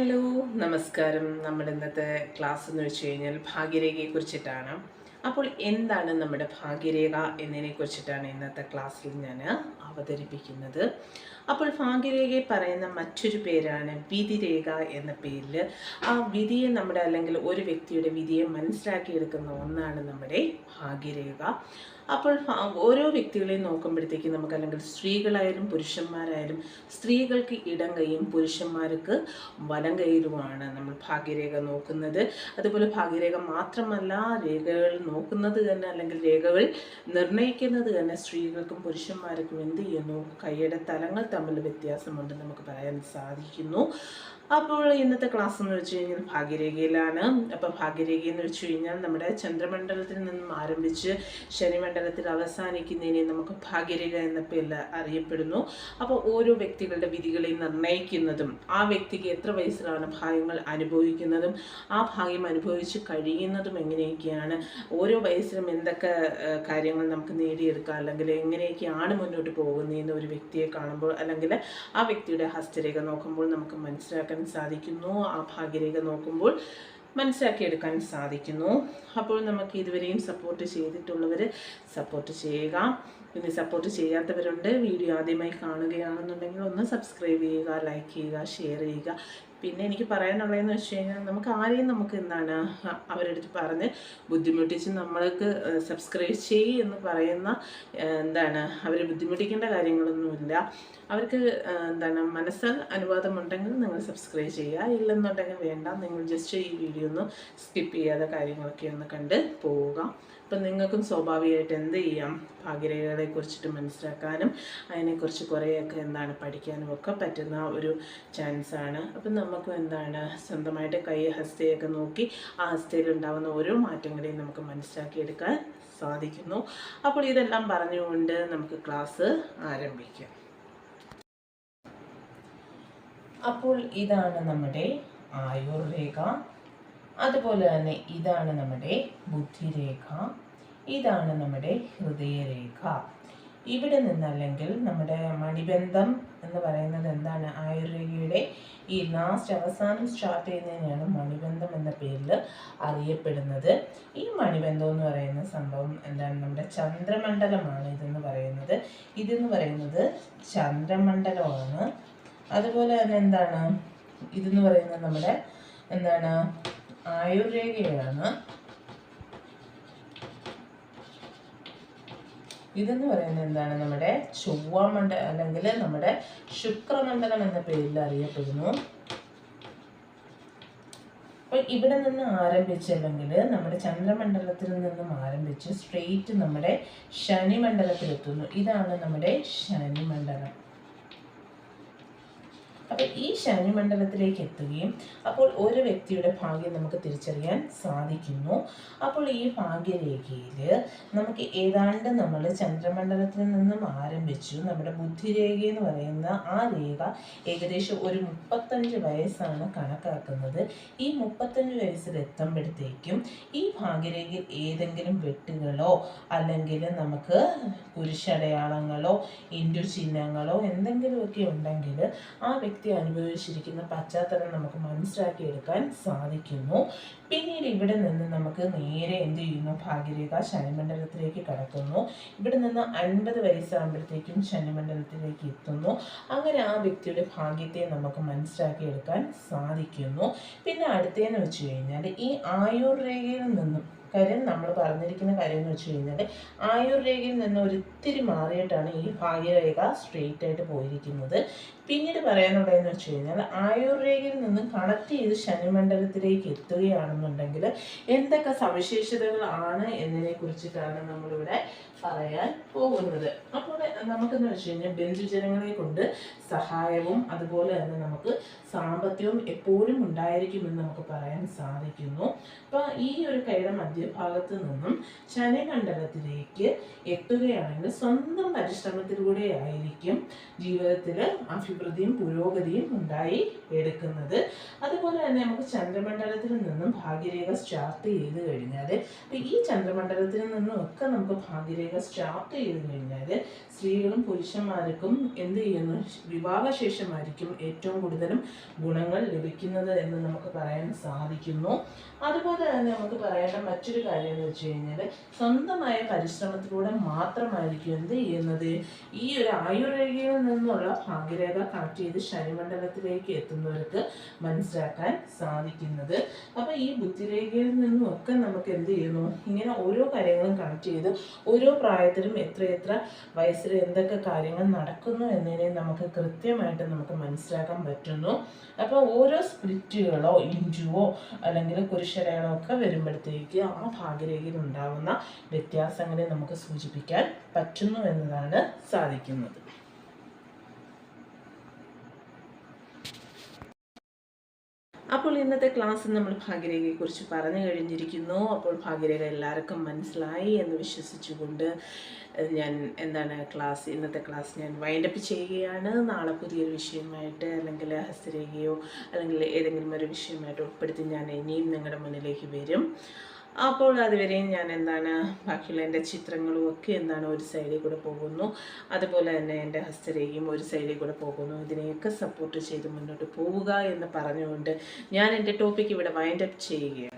Hello നമസ്കാരം. നമ്മുടെ ഇന്നത്തെ ക്ലാസ് എന്ന് വെച്ച് കഴിഞ്ഞാൽ ഭാഗ്യരേഖയെ കുറിച്ചിട്ടാണ്. അപ്പോൾ എന്താണ് നമ്മുടെ ഭാഗ്യരേഖ എന്നതിനെ കുറിച്ചിട്ടാണ് ഇന്നത്തെ ക്ലാസ്സിൽ ഞാൻ അവതരിപ്പിക്കുന്നത്. അപ്പോൾ ഭാഗ്യരേഖയെ പറയുന്ന മറ്റൊരു പേരാണ് വിധിരേഖ എന്ന പേരിൽ. ആ വിധിയെ നമ്മുടെ അല്ലെങ്കിൽ ഒരു വ്യക്തിയുടെ വിധിയെ മനസ്സിലാക്കിയെടുക്കുന്ന ഒന്നാണ് നമ്മുടെ ഭാഗ്യരേഖ. അപ്പോൾ ഓരോ വ്യക്തികളെയും നോക്കുമ്പോഴത്തേക്കും നമുക്ക് അല്ലെങ്കിൽ സ്ത്രീകളായാലും പുരുഷന്മാരായാലും സ്ത്രീകൾക്ക് ഇടം കൈയും പുരുഷന്മാർക്ക് വലം കൈയിലുമാണ് നമ്മൾ ഭാഗ്യരേഖ നോക്കുന്നത്. അതുപോലെ ഭാഗ്യരേഖ മാത്രമല്ല രേഖകൾ നോക്കുന്നത് തന്നെ അല്ലെങ്കിൽ രേഖകൾ നിർണയിക്കുന്നത് തന്നെ സ്ത്രീകൾക്കും പുരുഷന്മാർക്കും എന്ത് ചെയ്യുന്നു? കൈയുടെ തലങ്ങൾ തമ്മിൽ വ്യത്യാസമുണ്ട് നമുക്ക് പറയാൻ സാധിക്കുന്നു. അപ്പോൾ ഇന്നത്തെ ക്ലാസ് എന്ന് വെച്ച് കഴിഞ്ഞാൽ ഭാഗ്യരേഖയിലാണ്. അപ്പോൾ ഭാഗ്യരേഖ എന്ന് വെച്ച് കഴിഞ്ഞാൽ നമ്മുടെ ചന്ദ്രമണ്ഡലത്തിൽ നിന്നും ആരംഭിച്ച് ശനിമണ്ഡലത്തിൽ അവസാനിക്കുന്നതിനെ നമുക്ക് ഭാഗ്യരേഖ എന്ന പേരിൽ അറിയപ്പെടുന്നു. അപ്പോൾ ഓരോ വ്യക്തികളുടെ വിധികളെ നിർണയിക്കുന്നതും ആ വ്യക്തിക്ക് എത്ര വയസ്സിലാണ് ഭാഗ്യങ്ങൾ അനുഭവിക്കുന്നതും ആ ഭാഗ്യം അനുഭവിച്ച് കഴിയുന്നതും എങ്ങനെയൊക്കെയാണ് ഓരോ വയസ്സിലും എന്തൊക്കെ കാര്യങ്ങൾ നമുക്ക് നേടിയെടുക്കാം അല്ലെങ്കിൽ എങ്ങനെയൊക്കെയാണ് മുന്നോട്ട് പോകുന്നതെന്ന് ഒരു വ്യക്തിയെ കാണുമ്പോൾ അല്ലെങ്കിൽ ആ വ്യക്തിയുടെ ഹസ്തരേഖ നോക്കുമ്പോൾ നമുക്ക് മനസ്സിലാക്കാൻ സാധിക്കുന്നു ആ ഭാഗ്യരേഖ നോക്കുമ്പോൾ മനസ്സിലാക്കിയെടുക്കാൻ സാധിക്കുന്നു. അപ്പോൾ നമുക്ക് ഇതുവരെയും സപ്പോർട്ട് ചെയ്തിട്ടുള്ളവർ സപ്പോർട്ട് ചെയ്യുക. പിന്നെ സപ്പോർട്ട് ചെയ്യാത്തവരുണ്ട് വീഡിയോ ആദ്യമായി കാണുകയാണെന്നുണ്ടെങ്കിൽ ഒന്ന് സബ്സ്ക്രൈബ് ചെയ്യുക ലൈക്ക് ചെയ്യുക ഷെയർ ചെയ്യുക. പിന്നെ എനിക്ക് പറയാനുള്ളതെന്ന് വെച്ച് കഴിഞ്ഞാൽ നമുക്ക് ആരെയും നമുക്ക് എന്താണ് അവരെടുത്ത് അവരുടെ പറഞ്ഞ് ബുദ്ധിമുട്ടിച്ച് നമ്മൾക്ക് സബ്സ്ക്രൈബ് ചെയ്യ് എന്ന് പറയുന്ന എന്താണ് അവരെ ബുദ്ധിമുട്ടിക്കേണ്ട കാര്യങ്ങളൊന്നുമില്ല. അവർക്ക് എന്താണ് മനസ്സിൽ അനുവാദമുണ്ടെങ്കിൽ നിങ്ങൾ സബ്സ്ക്രൈബ് ചെയ്യുക. ഇല്ലെന്നുണ്ടെങ്കിൽ വേണ്ട. നിങ്ങൾ ജസ്റ്റ് ഈ വീഡിയോ ഒന്ന് സ്കിപ്പ് ചെയ്യാതെ കാര്യങ്ങളൊക്കെ ഒന്ന് കണ്ട് പോവുക. അപ്പം നിങ്ങൾക്കും സ്വാഭാവികമായിട്ട് എന്ത് ചെയ്യാം? ഭാഗ്യരേഖകളെ കുറിച്ചിട്ട് മനസ്സിലാക്കാനും അതിനെക്കുറിച്ച് കുറേയൊക്കെ എന്താണ് പഠിക്കാനും ഒക്കെ പറ്റുന്ന ഒരു ചാൻസാണ് അപ്പം നമുക്കും എന്താണ് സ്വന്തമായിട്ട് കൈ ഹസ്തയൊക്കെ നോക്കി ആ ഹസ്തയിൽ ഉണ്ടാകുന്ന ഓരോ മാറ്റങ്ങളെയും നമുക്ക് മനസ്സിലാക്കിയെടുക്കാൻ സാധിക്കുന്നു. അപ്പോൾ ഇതെല്ലാം പറഞ്ഞുകൊണ്ട് നമുക്ക് ക്ലാസ് ആരംഭിക്കാം. അപ്പോൾ ഇതാണ് നമ്മുടെ ആയുർരേഖ അതുപോലെ തന്നെ ഇതാണ് നമ്മുടെ ബുദ്ധിരേഖ ഇതാണ് നമ്മുടെ ഹൃദയരേഖ. ഇവിടെ നിന്നല്ലെങ്കിൽ നമ്മുടെ മണിബന്ധം എന്ന് പറയുന്നത് എന്താണ്? ആയുർരേഖയുടെ ഈ ലാസ്റ്റ് അവസാനം സ്റ്റാർട്ട് ചെയ്യുന്നതിനാണ് മണിബന്ധം എന്ന പേരിൽ അറിയപ്പെടുന്നത്. ഈ മണിബന്ധം എന്ന് പറയുന്ന സംഭവം എന്താണ്? നമ്മുടെ ചന്ദ്രമണ്ഡലമാണ് ഇതെന്ന് പറയുന്നത്. ഇതെന്ന് പറയുന്നത് ചന്ദ്രമണ്ഡലമാണ്. അതുപോലെ തന്നെ എന്താണ്? ഇതെന്ന് പറയുന്നത് നമ്മുടെ എന്താണ്? ആയുർരേഖയാണ് ഇതെന്ന് പറയുന്നത് എന്താണ്? നമ്മുടെ ചൊവ്വാമണ്ഡലം അല്ലെങ്കിൽ നമ്മുടെ ശുക്രമണ്ഡലം എന്ന പേരിൽ അറിയപ്പെടുന്നു. അപ്പോൾ ഇവിടെ നിന്ന് ആരംഭിച്ചില്ലെങ്കിൽ നമ്മുടെ ചന്ദ്രമണ്ഡലത്തിൽ നിന്നും ആരംഭിച്ച് സ്ട്രെയിറ്റ് നമ്മുടെ ശനിമണ്ഡലത്തിലെത്തുന്നു. ഇതാണ് നമ്മുടെ ശനിമണ്ഡലം. അപ്പോൾ ഈ ശനിമണ്ഡലത്തിലേക്ക് എത്തുകയും അപ്പോൾ ഒരു വ്യക്തിയുടെ ഭാഗ്യം നമുക്ക് തിരിച്ചറിയാൻ സാധിക്കുന്നു. അപ്പോൾ ഈ ഭാഗ്യരേഖയിൽ നമുക്ക് ഏതാണ്ട് നമ്മൾ ചന്ദ്രമണ്ഡലത്തിൽ നിന്നും ആരംഭിച്ചു. നമ്മുടെ ബുദ്ധിരേഖ എന്ന് പറയുന്ന ആ രേഖ ഏകദേശം ഒരു മുപ്പത്തഞ്ച് വയസ്സാണ് കണക്കാക്കുന്നത്. ഈ മുപ്പത്തഞ്ച് വയസ്സിൽ എത്തുമ്പോഴത്തേക്കും ഈ ഭാഗ്യരേഖയിൽ ഏതെങ്കിലും വെട്ടുകളോ അല്ലെങ്കിൽ നമുക്ക് കുരിശടയാളങ്ങളോ ഇൻഡു ചിഹ്നങ്ങളോ എന്തെങ്കിലുമൊക്കെ ഉണ്ടെങ്കിൽ ആ വ്യക്തി അനുഭവിച്ചിരിക്കുന്ന പശ്ചാത്തലം നമുക്ക് മനസ്സിലാക്കിയെടുക്കാൻ സാധിക്കുന്നു. പിന്നീട് ഇവിടെ നിന്ന് നമുക്ക് നേരെ എന്ത് ചെയ്യുന്നു? ഭാഗ്യരേഖ ശനിമണ്ഡലത്തിലേക്ക് കടക്കുന്നു. ഇവിടെ നിന്ന് അൻപത് വയസ്സാകുമ്പോഴത്തേക്കും ശനിമണ്ഡലത്തിലേക്ക് എത്തുന്നു. അങ്ങനെ ആ വ്യക്തിയുടെ ഭാഗ്യത്തെ നമുക്ക് മനസ്സിലാക്കിയെടുക്കാൻ സാധിക്കുന്നു. പിന്നെ അടുത്തേന്ന് വെച്ച് കഴിഞ്ഞാൽ ഈ ആയുർരേഖയിൽ നിന്നും കാര്യം നമ്മൾ പറഞ്ഞിരിക്കുന്ന കാര്യം എന്ന് വെച്ച് കഴിഞ്ഞാൽ ആയുർരേഖയിൽ നിന്ന് ഒരിത്തിരി മാറിയിട്ടാണ് ഈ ഭാഗ്യരേഖ സ്ട്രെയിറ്റ് ആയിട്ട് പോയിരിക്കുന്നത്. പിന്നീട് പറയാനുള്ളതെന്ന് വെച്ച് കഴിഞ്ഞാൽ ആയുർരേഖയിൽ നിന്ന് കണക്ട് ചെയ്ത് ശനിമണ്ഡലത്തിലേക്ക് എത്തുകയാണെന്നുണ്ടെങ്കിൽ എന്തൊക്കെ സവിശേഷതകളാണ് എന്നതിനെ കുറിച്ചിട്ടാണ് നമ്മളിവിടെ പറയാൻ പോകുന്നത്. അപ്പോൾ നമുക്കെന്ന് വെച്ച് കഴിഞ്ഞാൽ ബന്ധുജനങ്ങളെ കൊണ്ട് സഹായവും അതുപോലെ തന്നെ നമുക്ക് സാമ്പത്തികവും എപ്പോഴും ഉണ്ടായിരിക്കുമെന്ന് നമുക്ക് പറയാൻ സാധിക്കുന്നു. അപ്പോൾ ഈ ഒരു കൈയുടെ മധ്യഭാഗത്ത് നിന്നും ശനിമണ്ഡലത്തിലേക്ക് എത്തുകയാണെങ്കിൽ സ്വന്തം പരിശ്രമത്തിലൂടെ ആയിരിക്കും ജീവിതത്തിൽ അഭിവൃദ്ധിയും പുരോഗതിയും ഉണ്ടായി എടുക്കുന്നത്. അതുപോലെ തന്നെ നമുക്ക് ചന്ദ്രമണ്ഡലത്തിൽ നിന്നും ഭാഗ്യരേഖ സ്റ്റാർട്ട് ചെയ്ത് കഴിഞ്ഞാൽ ഈ ചന്ദ്രമണ്ഡലത്തിൽ നിന്നും ഒക്കെ നമുക്ക് ഭാഗ്യരേഖ സ്റ്റാർട്ട് ചെയ്ത് കഴിഞ്ഞാൽ സ്ത്രീകളും പുരുഷന്മാർക്കും എന്ത് ചെയ്യുന്നു? വിവാഹശേഷമായിരിക്കും ഏറ്റവും കൂടുതലും ഗുണങ്ങൾ ലഭിക്കുന്നത് എന്ന് നമുക്ക് പറയാൻ സാധിക്കുന്നു. അതുപോലെ തന്നെ നമുക്ക് പറയേണ്ട മറ്റൊരു കാര്യം എന്ന് വെച്ച് കഴിഞ്ഞാൽ സ്വന്തമായ പരിശ്രമത്തിലൂടെ മാത്രമായിരിക്കും എന്ത് ചെയ്യുന്നത്? ഈ ഒരു ആയുർരേഖയിൽ നിന്നുള്ള ഭാഗ്യരേഖ കണക്ട് ചെയ്ത് ശനിമണ്ഡലത്തിലേക്ക് എത്തുന്നവർക്ക് മനസ്സിലാക്കാൻ സാധിക്കുന്നത്. അപ്പോൾ ഈ ബുദ്ധിരേഖയിൽ നിന്നൊക്കെ നമുക്ക് എന്ത് ചെയ്യുന്നു? ഇങ്ങനെ ഓരോ കാര്യങ്ങളും കണക്ട് ചെയ്ത് ഓരോ പ്രായത്തിലും എത്ര എത്ര വയസ്സിൽ എന്തൊക്കെ കാര്യങ്ങൾ നടക്കുന്നു എന്നതിനെ നമുക്ക് കൃത്യമായിട്ട് നമുക്ക് മനസ്സിലാക്കാൻ പറ്റുന്നു. അപ്പോൾ ഓരോ സ്പിരിറ്റുകളോ ഇഞ്ചുവോ അല്ലെങ്കിൽ കുരിശരകളോ ഒക്കെ വരുമ്പോഴത്തേക്ക് ആ ഭാഗ്യരേഖയിൽ ഉണ്ടാകുന്ന വ്യത്യാസങ്ങളെ നമുക്ക് സൂചിപ്പിക്കാൻ പറ്റുന്നു എന്നതാണ് സാധിക്കുന്നത്. അപ്പോൾ ഇന്നത്തെ ക്ലാസ് നമ്മൾ ഭാഗ്യരേഖയെക്കുറിച്ച് പറഞ്ഞു കഴിഞ്ഞിരിക്കുന്നു. അപ്പോൾ ഭാഗ്യരേഖ എല്ലാവർക്കും മനസ്സിലായി എന്ന് വിശ്വസിച്ചുകൊണ്ട് ഞാൻ എന്താണ് ക്ലാസ് ഇന്നത്തെ ക്ലാസ് ഞാൻ വൈൻഡപ്പ് ചെയ്യുകയാണ്. നാളെ പുതിയൊരു വിഷയമായിട്ട് അല്ലെങ്കിൽ ഹസ്തരേഖയോ അല്ലെങ്കിൽ ഏതെങ്കിലും ഒരു വിഷയമായിട്ട് ഉൾപ്പെടുത്തി ഞാൻ ഇനിയും നിങ്ങളുടെ മുന്നിലേക്ക് വരും. അപ്പോൾ അതുവരെയും ഞാൻ എന്താണ് ബാക്കിയുള്ള എന്റെ ചിത്രങ്ങളും ഒക്കെ എന്താണ് ഒരു സൈഡിൽ കൂടെ പോകുന്നു. അതുപോലെ തന്നെ എന്റെ ഹസ്തരേഖയും ഒരു സൈഡിൽ കൂടെ പോകുന്നു. ഇതിനെയൊക്കെ സപ്പോർട്ട് ചെയ്ത് മുന്നോട്ട് പോവുക എന്ന് പറഞ്ഞുകൊണ്ട് ഞാൻ എന്റെ ടോപ്പിക്ക് ഇവിടെ വൈൻഡപ്പ് ചെയ്യുകയാണ്.